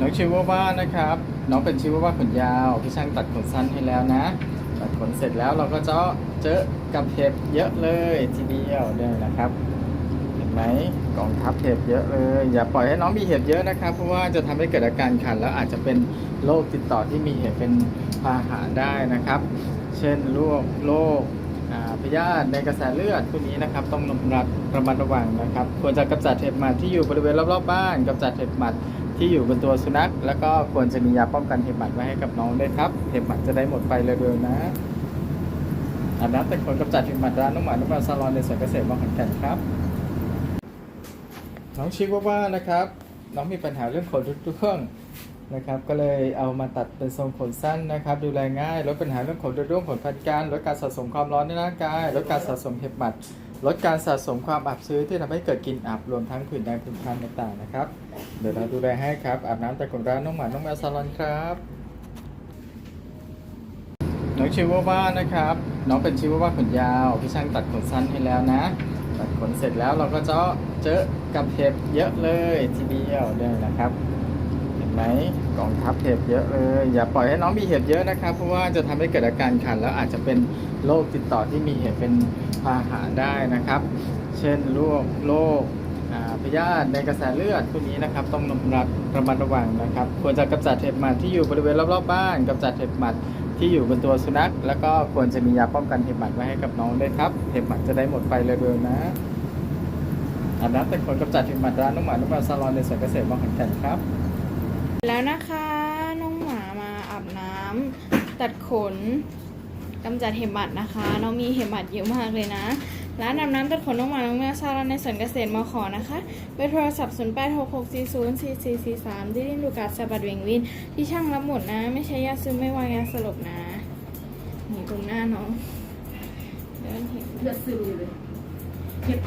น้องชิวาว่านะครับ น้องเป็นชิวาว่าขนยาวพี่ช่างตัดขนสั้นให้แล้วนะตัดขนเสร็จแล้วเราก็จะเจอกับเห็บเยอะเลยทีเดียวเนี่ยนะครับ เห็นไหมกองทัพเห็บเยอะเลย อย่าปล่อยให้น้องมีเห็บเยอะนะครับ เพราะว่าจะทำให้เกิดอาการคันแล้วอาจจะเป็นโรคติดต่อที่มีเห็บเป็นพาหะได้นะครับ เช่นโรคโรคพยาธิในกระแสเลือดพวกนี้นะครับ ต้องระมัดระมัดระวังนะครับ ควรจะกำจัดเห็บหมัดที่อยู่บริเวณรอบๆบ้านกำจัดเห็บหมัด ที่อยู่บนตัวสุนัข แล้วก็ควรจะมียาป้องกันเห็บหมัดไว้ให้กับน้องด้วยครับ เห็บหมัดจะได้หมดไปเร็วๆนะอาบน้ำแต่คนกำจัดเห็บหมัดร้านน้องหมาน้องแมวซาลอนในสวนเกษตรบางขอนแก่นครับ น้องชิคว่าว่านะครับ น้องมีปัญหาเรื่องขนทุกเครื่องนะครับ ก็เลยเอามาตัดเป็นทรงขนสั้นนะครับ ดูแลง่ายลดปัญหาเรื่องขนร่วงขนพันการลดการสะสมความร้อนในร่างกายลดการสะสมเห็บหมัด ลดการสะสมความอับชื้นที่ทำให้เกิดกลิ่นอับรวมทั้งผื่นแดงผื่นคันต่างๆนะครับ เดี๋ยวเราดูแลให้ครับ อาบน้ำแต่ขนร้านน้องหมาน้องแมวซาลอนครับน้องชิวาว่านะครับน้องเป็นชิวาว่าขนยาวพี่ช่างตัดขนสั้นให้แล้วนะ ตัดขนเสร็จแล้วเราก็จะเจอกับเห็บเยอะเลยทีเดียวเนี่ยนะครับ นไหมกองทัพเห็บเยอะเลยอย่าปล่อยให้น้องมีเห็บเยอะนะครับ เพราะว่าจะทำให้เกิดอาการคันแล้วอาจจะเป็นโรคติดต่อที่มีเห็บเป็นพาหะได้นะครับ เช่นโรคโรคพยาธิในกระแสเลือดพวกนี้นะครับ ต้องระมัดระมัดระวังนะครับ ควรจะกำจัดเห็บหมัดที่อยู่บริเวณรอบๆบ้านกำจัดเห็บหมัดที่อยู่บนตัวสุนัข แล้วก็ควรจะมียาป้องกันเห็บหมัดไว้ให้กับน้องด้วยครับเห็บหมัดจะได้หมดไปเร็วๆนะอาบน้ำแต่คนกำจัดเห็บหมัดร้านน้องหมาน้องแมวซาลอนในสวนเกษตรบางขอนแก่นครับ แล้วนะคะน้องหมามาอาบน้ำตัดขนกำจัดเห็บหมัดนะคะ น้องมีเห็บหมัดเยอะมากเลยนะร้านอาบน้ำตัดขนน้องหมาน้องแมวซาลอนในสวนเกษตรมขอนะคะเบอร์โทรศัพท์ 0 8 6 6 4 0 4 4 4 3 ที่ดินดูการสะบัดเวงวิน ที่ช่างรับหมดนะ ไม่ใช่ยาซึมไม่วางยาสลบนะนี่ตรงหน้าน้องเดินเห็นเลือดซึมอยู่เลยเห็บ